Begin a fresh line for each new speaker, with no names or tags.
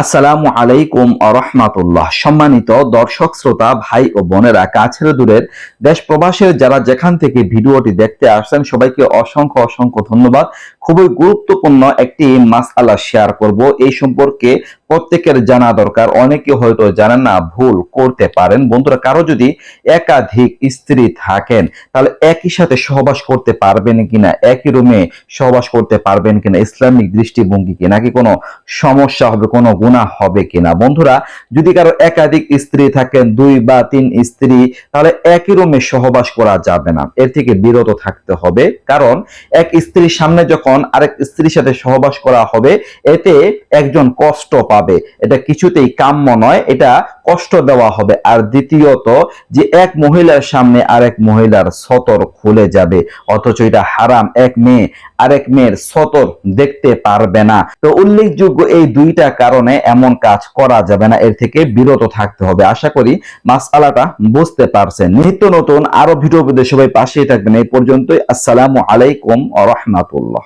আসসালামু আলাইকুম আরহামাতুল্লাহ সম্মানিত দর্শক, শ্রোতা, ভাই ও বোনেরা, কাছের দূরের দেশ প্রবাসের যারা যেখান থেকে ভিডিওটি দেখতে আসছেন, সবাইকে অসংখ্য অসংখ্য ধন্যবাদ। খুবই গুরুত্বপূর্ণ একটি মাসআলা শেয়ার করব। এই সম্পর্কে প্রত্যেকের জানা দরকার। অনেকে হয়তো জানেন না, ভুল করতে পারেন। বন্ধুরা, কারও যদি একাধিক স্ত্রী থাকেন, তাহলে একই সাথে সহবাস করতে পারবেন কিনা, একই রুমে সহবাস করতে পারবেন কিনা, ইসলামিক দৃষ্টিভঙ্গি কি, নাকি কোনো সমস্যা হবে, কোনো গুণা হবে কিনা? বন্ধুরা, যদি কারও একাধিক স্ত্রী থাকেন, দুই বা তিন স্ত্রী, তাহলে একই রুমে সহবাস করা যাবে না। এর থেকে বিরত থাকতে হবে। কারণ এক স্ত্রীর সামনে যখন আরেক স্ত্রীর সাথে সহবাস করা হবে, এতে একজন কষ্ট পাবে। এটা কিছুতেই কাম্য নয়, এটা কষ্ট দেওয়া হবে। আর দ্বিতীয়ত, যে এক মহিলার সামনে আরেক মহিলার সতর খুলে যাবে, অথচ এটা হারাম। এক মেয়ে আরেক মেয়ের সতর দেখতে পারবে না। তো উল্লেখযোগ্য এই দুইটা কারণে এমন কাজ করা যাবে না, এর থেকে বিরত থাকতে হবে। আশা করি মাসআলাটা বুঝতে পারছেন। নিত্য নতুন আরও ভিডিও সবাই পাশেই থাকবেন। এই পর্যন্তই। আসসালামু আলাইকুম আ রহমাতুল্লাহ।